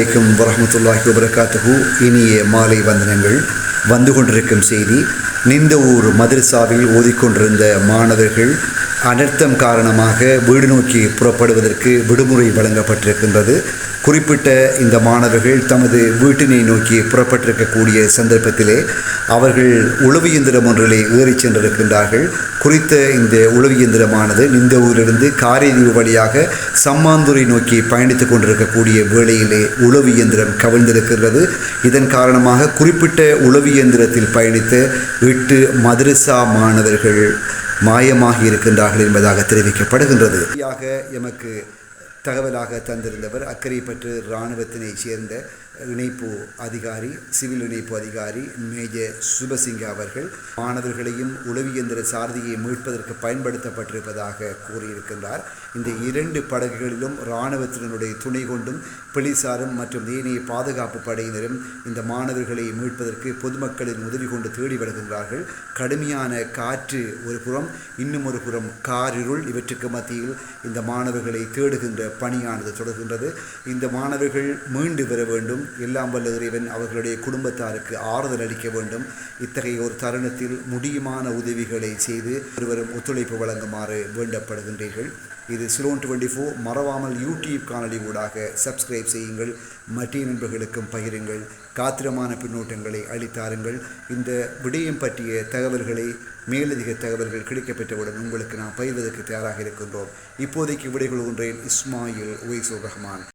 அலைக்கும் வரமத்துல்லாஹி வபரகாத்துஹு. இனிய மாலை வந்தனங்கள். வந்து கொண்டிருக்கும் செய்தி நிந்தவூர் மதரசாவில் ஓதிக்கொண்டிருந்த மாணவர்கள் அனர்த்தம் காரணமாக வீடு நோக்கி புறப்படுவதற்கு விடுமுறை வழங்கப்பட்டிருக்கின்றது. குறிப்பிட்ட இந்த மாணவர்கள் தமது வீட்டினை நோக்கி புறப்பட்டிருக்கக்கூடிய சந்தர்ப்பத்திலே அவர்கள் உளவு இயந்திரம் ஒன்றிலே ஏறிச் சென்றிருக்கின்றார்கள். குறித்த இந்த உளவு இயந்திரமானது நிந்தவூரிலிருந்து காரைதீவு வழியாக சம்மாந்துறை நோக்கி பயணித்துக் கொண்டிருக்கக்கூடிய வேளையிலே உளவு இயந்திரம் கவிழ்ந்திருக்கிறது இதன் காரணமாக குறிப்பிட்ட உளவு இயந்திரத்தில் பயணித்த எட்டு மதரசா மாணவர்கள் மாயமாகி இருக்கின்றார்கள் என்பதாக தெரிவிக்கப்படுகின்றது. எமக்கு தகவலாக தந்திருந்தவர் அக்கரைப்பற்று இராணுவத்தினைச் சேர்ந்த இணைப்பு அதிகாரி சிவில் இணைப்பு அதிகாரி மேஜர் சுபசிங்க அவர்கள் மாணவர்களையும் உளவியந்திர சாரதியை மீட்பதற்கு பயன்படுத்தப்பட்டிருப்பதாக கூறியிருக்கின்றார். இந்த இரண்டு படகுகளிலும் இராணுவத்தினருடைய துணை கொண்டும் போலீசாரும் மற்றும் ஏனைய பாதுகாப்பு படையினரும் இந்த மாணவர்களை மீட்பதற்கு பொதுமக்களின் உதவி கொண்டு தேடி வருகின்றார்கள். கடுமையான காற்று ஒரு புறம் இன்னும் ஒரு புறம் காரிருள். இவற்றுக்கு மத்தியில் இந்த மாணவர்களை தேடுகின்ற பணியானது தொடர்கின்றது. இந்த மாணவர்கள் மீண்டு பெற வேண்டும். எல்லாம் வல்ல இறைவன் அவர்களுடைய குடும்பத்தாருக்கு ஆறுதல் அளிக்க வேண்டும். இத்தகைய ஒரு தருணத்தில் முடியுமான உதவிகளை செய்து ஒருவரும் ஒத்துழைப்பு வழங்குமாறு வேண்டப்படுகின்றீர்கள். இது சிலோன் டுவெண்ட்டி ஃபோர் மறவாமல் யூடியூப் காணொலி ஊடாக சப்ஸ்கிரைப் செய்யுங்கள். மற்ற நண்பர்களுக்கும் பகிருங்கள். காத்திரமான பின்னூட்டங்களை அளித்தாருங்கள். இந்த விடயம் பற்றிய தகவல்களை மேலதிக தகவல்கள் கிடைக்கப்பெற்றவுடன் உங்களுக்கு நாம் பயிர்வதற்கு தயாராக இருக்கின்றோம். இப்போதைக்கு விடைகொள்கின்றேன் இஸ்மாயில் ஒய்சூர் ரஹ்மான்.